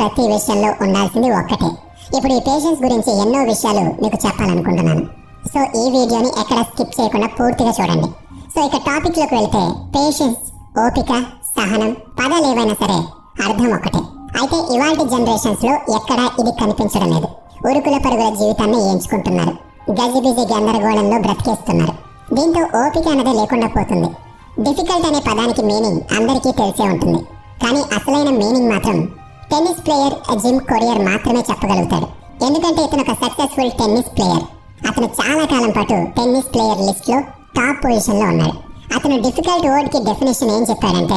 ప్రతి విషయంలో ఉండాల్సింది ఒక్కటే. ఇప్పుడు ఈ పేషెంట్స్ గురించి ఎన్నో విషయాలు మీకు చెప్పాలనుకుంటున్నాను. సో ఈ వీడియోని ఎక్కడ స్కిప్ చేయకుండా పూర్తిగా చూడండి. సో ఇక టాపిక్లోకి వెళ్తే పేషెన్స్ ఓపిక సహనం పదాలు ఏవైనా సరే అర్థం ఒకటే అయితే ఇవాళ జనరేషన్స్లో ఎక్కడా ఇది కనిపించడం లేదు. ఉరుకుల పరుగుల జీవితాన్ని ఎంచుకుంటున్నారు. గజిబిజి గందరగోళంలో బ్రతికేస్తున్నారు. దీంతో ఓపిక అన్నదే లేకుండా పోతుంది. డిఫికల్ట్ అనే పదానికి మీనింగ్ అందరికీ తెలిసే ఉంటుంది. కానీ అసలైన మీనింగ్ మాత్రం టెన్నిస్ ప్లేయర్ జిమ్ కొరియర్ మాత్రమే చెప్పగలుగుతాడు. ఎందుకంటే ఇతను ఒక సక్సెస్ఫుల్ టెన్నిస్ ప్లేయర్. అతను చాలా కాలం పాటు టెన్నిస్ ప్లేయర్ లిస్ట్లో టాప్ పొజిషన్లో ఉన్నాడు. అతను డిఫికల్ట్ వర్డ్కి డెఫినేషన్ ఏం చెప్పాడంటే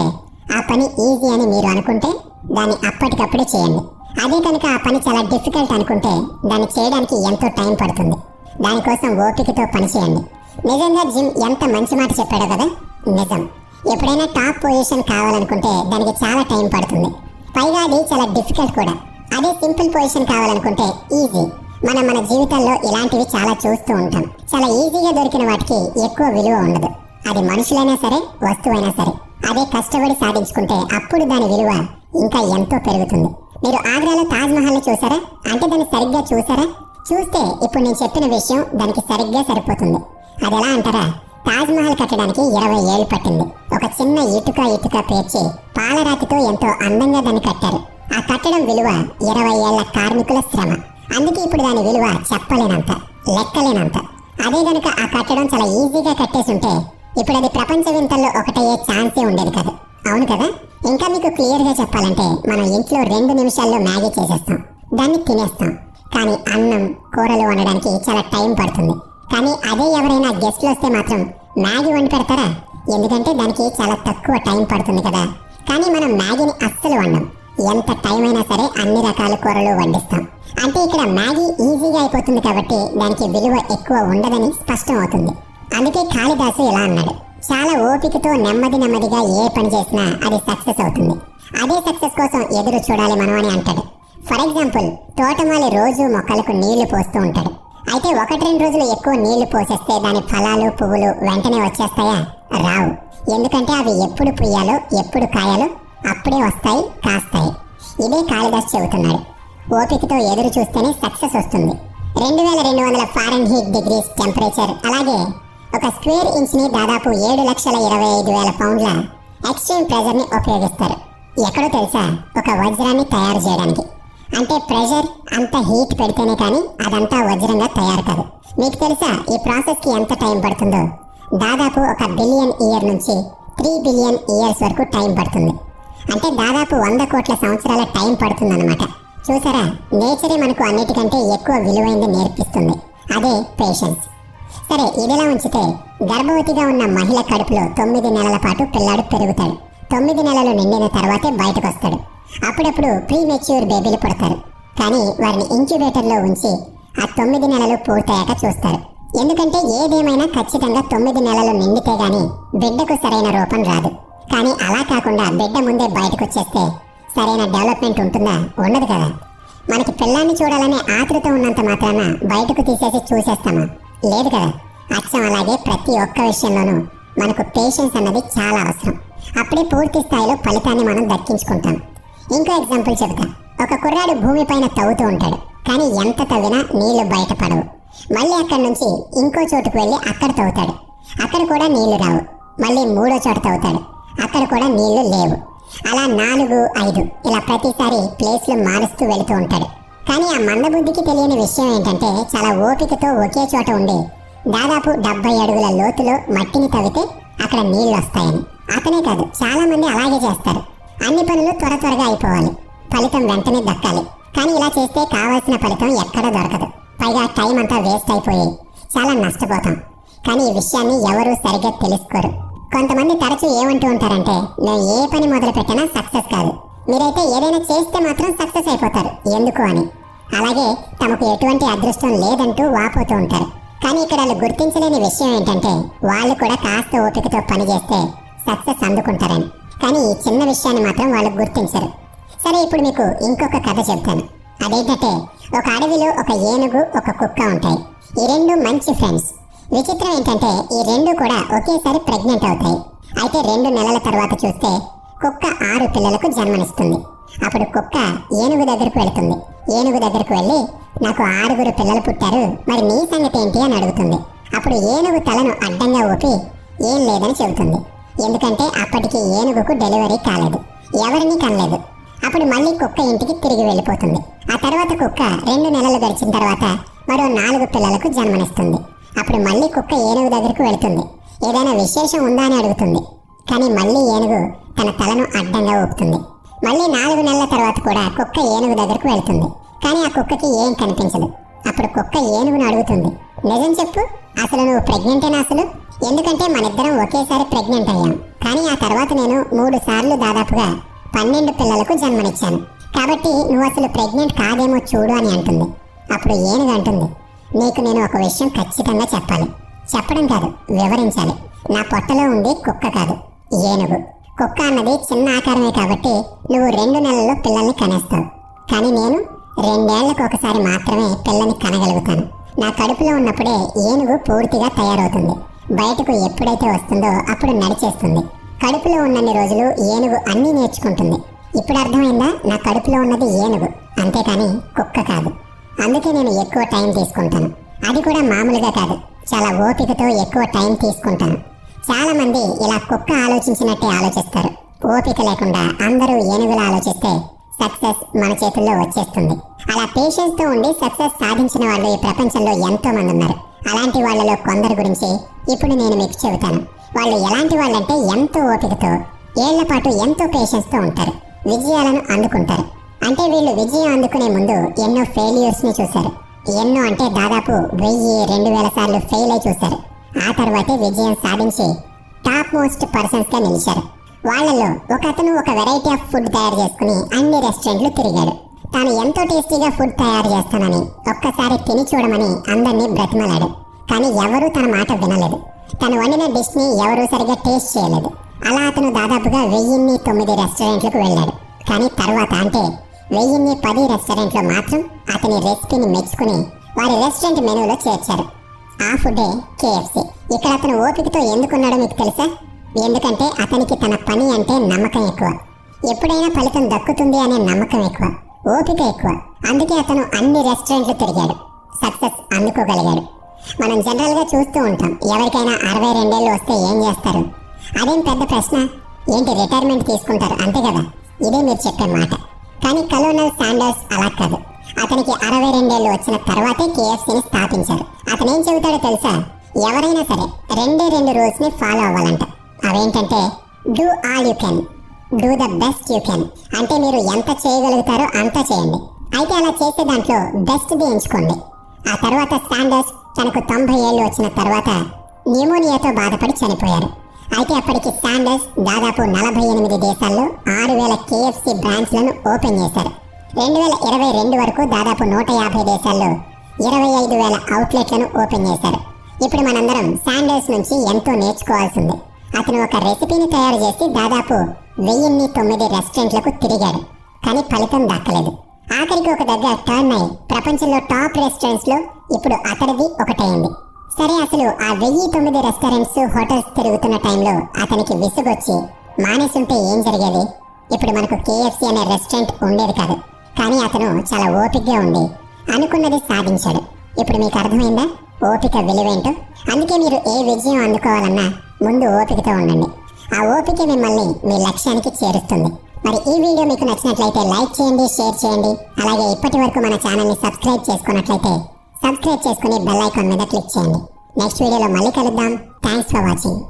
ఆ పని ఈజీ అని మీరు అనుకుంటే దాన్ని అప్పటికప్పుడే చేయండి. అదే కనుక ఆ పని చాలా డిఫికల్ట్ అనుకుంటే దాన్ని చేయడానికి ఎంతో టైం పడుతుంది. దానికోసం ఓపికతో పని చేయండి. నిజంగా జిమ్ ఎంత మంచి మాట చెప్పాడో కదా? నిజం. ఎప్పుడైనా టాప్ పొజిషన్ కావాలనుకుంటే దానికి చాలా టైం పడుతుంది. పైగా అది చాలా డిఫికల్ట్ కూడా. అదే సింపుల్ పొజిషన్ కావాలనుకుంటే ఈజీ. మనం మన జీవితంలో ఇలాంటివి చాలా చూస్తూ ఉంటాం. చాలా ఈజీగా దొరికిన వాటికి ఎక్కువ విలువ ఉండదు. అది మనుషులైనా సరే వస్తువైనా సరే. అదే కష్టపడి సాధించుకుంటే అప్పుడు దాని విలువ ఇంకా ఎంతో పెరుగుతుంది. మీరు ఆగ్రాలో తాజ్ మహల్ చూసారా? అంటే దాన్ని సరిగ్గా చూసారా? చూస్తే ఇప్పుడు నేను చెప్పిన విషయం దానికి సరిగ్గా సరిపోతుంది. అది ఎలా అంటారా? తాజ్ మహల్ కట్టడానికి ఇరవై ఏళ్ళు పట్టింది. ఒక చిన్న ఇటుక ఇటుక పేర్చి పాలరాతితో ఎంతో అందంగా దాన్ని కట్టారు. ఆ కట్టడం విలువ ఇరవై ఏళ్ళ కార్మికుల శ్రమ. అందుకే ఇప్పుడు దాని విలువ చెప్పలేనంత లెక్కలేనంత. అదే గనుక ఆ కట్టడం చాలా ఈజీగా కట్టేసి ఉంటే ఇప్పుడు అది ప్రపంచ వింతల్లో ఒకటయ్యే ఛాన్సే ఉండేది కాదు. అవును కదా? ఇంకా మీకు క్లియర్గా చెప్పాలంటే మనం ఇంట్లో రెండు నిమిషాల్లో మ్యాగీ చేసేస్తాం. దాన్ని తినేస్తాం. కానీ అన్నం కూరలు వండడానికి చాలా టైం పడుతుంది. కానీ అదే ఎవరైనా గెస్ట్లు వస్తే మాత్రం మ్యాగీ వండి పెడతారా? ఎందుకంటే దానికి చాలా తక్కువ టైం పడుతుంది కదా. కానీ మనం మ్యాగీని అస్సలు వండం. ఎంత టైం అయినా సరే అన్ని రకాల కూరలు వండిస్తాం. అంటే ఇక్కడ మ్యాగీ ఈజీగా అయిపోతుంది కాబట్టి దానికి విలువ ఎక్కువ ఉండదని స్పష్టం అవుతుంది. అందుకే కాళిదాసు ఇలా అన్నాడు. చాలా ఓపికతో నెమ్మది నెమ్మదిగా ఏ పని చేసినా అది సక్సెస్ అవుతుంది. అదే సక్సెస్ కోసం ఎదురు చూడాలి మనం అని అంటాడు. ఫర్ ఎగ్జాంపుల్ తోటమాలి రోజు మొక్కలకు నీళ్ళు పోస్తూ ఉంటాడు. అయితే ఒకటి రెండు రోజులు ఎక్కువ నీళ్ళు పోసేస్తే దాని ఫలాలు పువ్వులు వెంటనే వచ్చేస్తాయా? రావు. ఎందుకంటే అవి ఎప్పుడు పుయ్యాలో ఎప్పుడు కాయాలో అప్పుడే వస్తాయి కాస్తాయి. ఇదే కాళిదాస్ చెబుతున్నాడు. ఓపికతో ఎదురు చూస్తేనే సక్సెస్ వస్తుంది. రెండు వేల రెండు వందల ఫారెన్ హీట్ డిగ్రీస్ టెంపరేచర్ అలాగే ఒక స్క్వేర్ ఇంచ్ని దాదాపు ఏడు లక్షల ఇరవై ఐదు వేల పౌండ్ల ఎక్స్ట్రీమ్ ప్రెజర్ని ఉపయోగిస్తారు. ఎక్కడో తెలుసా? ఒక వజ్రాన్ని తయారు చేయడానికి. అంటే ప్రెషర్ అంత హీట్ పెడితేనే కానీ అదంతా వజ్రంగా తయారు కాదు. మీకు తెలుసా ఈ ప్రాసెస్కి ఎంత టైం పడుతుందో? దాదాపు ఒక బిలియన్ ఇయర్ నుంచి త్రీ బిలియన్ ఇయర్స్ వరకు టైం పడుతుంది. అంటే దాదాపు వంద కోట్ల సంవత్సరాల టైం పడుతుందన్నమాట. చూసారా? నేచరే మనకు అన్నిటికంటే ఎక్కువ విలువైంది నేర్పిస్తుంది. అదే పేషెన్స్ సరే ఇదిలా ఉంచితే గర్భవతిగా ఉన్న మహిళ కడుపులో తొమ్మిది నెలల పాటు పిల్లాడు పెరుగుతాడు. తొమ్మిది నెలలు నిండిన తర్వాతే బయటకు వస్తాడు అప్పుడప్పుడు ప్రీ మెచ్యూర్ బేబీలు పుడతారు. కానీ వారిని ఇంక్యుబేటర్లో ఉంచి ఆ తొమ్మిది నెలలు పూర్తయ్యాక చూస్తారు. ఎందుకంటే ఏదేమైనా ఖచ్చితంగా తొమ్మిది నెలలు నిండితే గాని బిడ్డకు సరైన రూపం రాదు. కానీ అలా కాకుండా బిడ్డ ముందే బయటకు వచ్చేస్తే సరైన డెవలప్మెంట్ ఉంటుందా? ఉండదు కదా. మనకి పిల్లాన్ని చూడాలనే ఆతృత ఉన్నంత మాత్రాన బయటకు తీసేసి చూసేస్తామా? లేదు కదా. అచ్చం అలాగే ప్రతి ఒక్క విషయంలోనూ మనకు పేషెన్స్ అన్నది చాలా అవసరం. అప్పుడే పూర్తి స్థాయిలో ఫలితాన్ని మనం దక్కించుకుంటాం. ఇంకో ఎగ్జాంపుల్ చెబుతా. ఒక కుర్రాడు భూమిపైన తవ్వుతూ ఉంటాడు. కానీ ఎంత తవ్వినా నీళ్ళు బయటపడవు మళ్ళీ అక్కడి నుంచి ఇంకో చోటుకు వెళ్ళి అక్కడ తవ్వుతాడు. అక్కడ కూడా నీళ్ళు రావు. మళ్ళీ మూడో చోట తవ్వుతాడు. అక్కడ కూడా నీళ్ళు లేవు. అలా నాలుగు ఐదు ఇలా ప్రతిసారి ప్లేస్లు మారుస్తూ వెళుతూ ఉంటాడు. కానీ ఆ మందబుద్ధికి తెలియని విషయం ఏంటంటే చాలా ఓపికతో ఒకే చోట ఉండి దాదాపు డెబ్బై అడుగుల లోతులో మట్టిని తవ్వితే అక్కడ నీళ్ళు వస్తాయని. అతనే కాదు చాలా మంది అలాగే చేస్తారు. అన్ని పనులు త్వర త్వరగా అయిపోవాలి. ఫలితం వెంటనే దక్కాలి. కానీ ఇలా చేస్తే కావాల్సిన ఫలితం ఎక్కడా దొరకదు. పైగా టైం అంతా వేస్ట్ అయిపోయి చాలా నష్టపోతాం. కానీ ఈ విషయాన్ని ఎవరూ సరిగ్గా తెలుసుకోరు. కొంతమంది తరచూ ఏమంటూ ఉంటారంటే నేను ఏ పని మొదలు పెట్టినా సక్సెస్ కాదు. మీరైతే ఏదైనా చేస్తే మాత్రం సక్సెస్ అయిపోతారు. ఎందుకు అని? అలాగే తమకు ఎటువంటి అదృష్టం లేదంటూ వాపోతూ ఉంటారు. కానీ ఇక్కడ వాళ్ళు గుర్తించలేని విషయం ఏంటంటే వాళ్ళు కూడా కాస్త ఓపికతో పనిచేస్తే సక్సెస్ అందుకుంటారని. కానీ ఈ చిన్న విషయాన్ని మాత్రం వాళ్ళు గుర్తించరు. సరే ఇప్పుడు మీకు ఇంకొక కథ చెప్తాను. అదేంటంటే ఒక అడవిలో ఒక ఏనుగు ఒక కుక్క ఉంటాయి. ఈ రెండు మంచి ఫ్రెండ్స్ విచిత్రం ఏంటంటే ఈ రెండు కూడా ఒకేసారి ప్రెగ్నెంట్ అవుతాయి. అయితే రెండు నెలల తర్వాత చూస్తే కుక్క ఆరు పిల్లలకు జన్మనిస్తుంది. అప్పుడు కుక్క ఏనుగు దగ్గరకు వెళుతుంది. ఏనుగు దగ్గరకు వెళ్ళి నాకు ఆరుగురు పిల్లలు పుట్టారు. మరి నీ సంగతి ఏంటి? అని అడుగుతుంది. అప్పుడు ఏనుగు తలను అడ్డంగా ఊపి ఏం లేదని చెబుతుంది. ఎందుకంటే అప్పటికి ఏనుగుకు డెలివరీ కాలేదు. ఎవరిని కనలేదు. అప్పుడు మళ్ళీ కుక్క ఇంటికి తిరిగి వెళ్ళిపోతుంది. ఆ తర్వాత కుక్క రెండు నెలలు గడిచిన తర్వాత మరో నాలుగు పిల్లలకు జన్మనిస్తుంది. అప్పుడు మళ్ళీ కుక్క ఏనుగు దగ్గరకు వెళుతుంది. ఏదైనా విశేషం ఉందా అని అడుగుతుంది. కానీ మళ్ళీ ఏనుగు తన తలను అడ్డంగా ఊపుతుంది. మళ్ళీ నాలుగు నెలల తర్వాత కూడా కుక్క ఏనుగు దగ్గరకు వెళ్తుంది. కానీ ఆ కుక్కకి ఏం కనిపించదు. అప్పుడు కుక్క ఏనుగును అడుగుతుంది. నిజం చెప్పు అసలు నువ్వు ప్రెగ్నెంటేనా అసలు? ఎందుకంటే మనిద్దరం ఒకేసారి ప్రెగ్నెంట్ అయ్యాం. కానీ ఆ తర్వాత నేను మూడు సార్లు దాదాపుగా పన్నెండు పిల్లలకు జన్మనిచ్చాను. కాబట్టి నువ్వు అసలు ప్రెగ్నెంట్ కాదేమో చూడు అని అంటుంది. అప్పుడు ఏనుగు అంటుంది నీకు నేను ఒక విషయం ఖచ్చితంగా చెప్పాలి. చెప్పడం కాదు వివరించాలి. నా పొట్టలో ఉంది కుక్క కాదు ఏనుగు. కుక్క అన్నది చిన్న ఆకారమే కాబట్టి నువ్వు రెండు నెలల్లో పిల్లల్ని కనేస్తావు. కానీ నేను రెండేళ్ళకు ఒకసారి మాత్రమే పిల్లని కనగలుగుతాను. నా కడుపులో ఉన్నప్పుడే ఏనుగు పూర్తిగా తయారవుతుంది. బయటకు ఎప్పుడైతే వస్తుందో అప్పుడు నడిచేస్తుంది. కడుపులో ఉన్నన్ని రోజులు ఏనుగు అన్నీ నేర్చుకుంటుంది. ఇప్పుడు అర్థమైందా? నా కడుపులో ఉన్నది ఏనుగు. అంతేకాని కుక్క కాదు. అందుకే నేను ఎక్కువ టైం తీసుకుంటాను. అది కూడా మామూలుగా కాదు. చాలా ఓపికతో ఎక్కువ టైం తీసుకుంటాను. చాలా మంది ఇలా కుక్క ఆలోచించినట్టే ఆలోచిస్తారు. ఓపిక లేకుండా అందరూ ఏనుగులా ఆలోచిస్తే సక్సెస్ మన చేతుల్లో వచ్చేస్తుంది. అలా పేషెన్స్తో ఉండి సక్సెస్ సాధించిన వాళ్ళు ఈ ప్రపంచంలో ఎంతో మంది ఉన్నారు. అలాంటి వాళ్ళలో కొందరి గురించి ఇప్పుడు నేను మీకు చెబుతాను. వాళ్ళు ఎలాంటి వాళ్ళంటే ఎంతో ఓపికతో ఏళ్ళ పాటు ఎంతో పేషెన్స్తో ఉంటారు. విజయాలను అందుకుంటారు. అంటే వీళ్ళు విజయం అందుకునే ముందు ఎన్నో ఫెయిల్యూర్స్ని చూశారు. ఎన్నో అంటే దాదాపు వెయ్యి రెండు వేల సార్లు ఫెయిల్ అయి చూశారు. ఆ తర్వాతే విజయం సాధించి టాప్ మోస్ట్ పర్సన్స్గా నిలిచారు. వాళ్ళలో ఒక అతను ఒక వెరైటీ ఆఫ్ ఫుడ్ తయారు చేసుకుని అన్ని రెస్టారెంట్లు తిరిగాడు. తాను ఎంతో టేస్టీగా ఫుడ్ తయారు చేస్తానని ఒక్కసారి తిని చూడమని అందరినీ బ్రతిమలాడు కానీ ఎవరూ తన మాట వినలేదు. తను వండిన డిష్ని ఎవరూ సరిగా టేస్ట్ చేయలేదు. అలా అతను దాదాపుగా వెయ్యిన్ని తొమ్మిది రెస్టారెంట్లకు వెళ్ళాడు. కానీ తర్వాత అంటే వెయ్యిన్ని పది రెస్టారెంట్లో మాత్రం అతని రెసిపీని మెచ్చుకుని వారి రెస్టారెంట్ మెనూలో చేర్చారు. ఆ ఫుడే కేఎఫ్సి ఇక్కడ అతను ఓపికతో ఎందుకున్నాడో మీకు తెలుసా? ఎందుకంటే అతనికి తన పని అంటే నమ్మకం ఎక్కువ. ఎప్పుడైనా ఫలితం దక్కుతుంది అనే నమ్మకం ఎక్కువ. ఓపిక ఎక్కువ. అందుకే అతను అన్ని రెస్టారెంట్లు తిరిగాడు. సక్సెస్ అందుకోగలిగాడు. మనం జనరల్గా చూస్తూ ఉంటాం. ఎవరికైనా అరవై రెండేళ్ళు వస్తే ఏం చేస్తారు? అదేం పెద్ద ప్రశ్న? ఏంటి రిటైర్మెంట్ తీసుకుంటారు? అంతే కదా? ఇదే మీరు చెప్పే మాట. కానీ కలోనల్ శాండర్స్ అలా కాదు. అతనికి అరవై రెండేళ్ళు వచ్చిన తర్వాతే కేఎఫ్సీని స్థాపించారు. అతను ఏం చెబుతాడో తెలుసా? ఎవరైనా సరే రెండే రెండు రూల్స్ని ఫాలో అవ్వాలంట. అవేంటంటే do all you can do the best you can అంటే మీరు ఎంత చేయగలుగుతారో అంత చేయండి. అయితే అలా చేసే దాంట్లో బెస్ట్ది ఎంచుకోండి. ఆ తర్వాత శాండర్స్ తనకు తొంభై ఏళ్ళు వచ్చిన తర్వాత న్యూమోనియాతో బాధపడి చనిపోయారు. అయితే అప్పటికి శాండర్స్ దాదాపు నలభై ఎనిమిది దేశాల్లో ఆరు వేల కేఎఫ్సి బ్రాంచ్లను ఓపెన్ చేశారు. రెండు వేల ఇరవై రెండు వరకు దాదాపు నూట యాభై దేశాల్లో ఇరవై ఐదు వేల అవుట్లెట్లను ఓపెన్ చేశారు. ఇప్పుడు మనందరం శాండర్స్ నుంచి ఎంతో నేర్చుకోవాల్సింది. అతను ఒక రెసిపీని తయారు చేసి దాదాపు వెయ్యిన్ని తొమ్మిది రెస్టారెంట్లకు తిరిగాడు. కానీ ఫలితం దక్కలేదు. ఆఖరికి ఒక దగ్గర టర్న్ ప్రపంచంలో టాప్ రెస్టారెంట్స్లో ఇప్పుడు అతడిది ఒకటైంది. సరే అసలు ఆ వెయ్యి తొమ్మిది రెస్టారెంట్స్ హోటల్స్ తిరుగుతున్న టైంలో అతనికి విసుగొచ్చి మానేసుంటే ఏం జరిగేది? ఇప్పుడు మనకు కేఎఫ్సి అనే రెస్టారెంట్ ఉండేది కాదు. కానీ అతను చాలా ఓపికగా ఉండి అనుకున్నది సాధించాడు. ఇప్పుడు మీకు అర్థమైందా? ఓపిక విలువేంటో? అందుకే మీరు ఏ విజయం అందుకోవాలన్నా ముందు ఓపికతో ఉండండి. ఆ ఓపిక మిమ్మల్ని మీ లక్ష్యానికి చేరుస్తుంది. మరి ఈ వీడియో మీకు నచ్చినట్లయితే లైక్ చేయండి షేర్ చేయండి. అలాగే ఇప్పటి వరకు మన ఛానల్ని సబ్స్క్రైబ్ చేసుకున్నట్లయితే సబ్స్క్రైబ్ చేసుకుని బెల్ ఐకాన్ మీద క్లిక్ చేయండి. నెక్స్ట్ వీడియోలో మళ్ళీ కలుద్దాం. Thanks for watching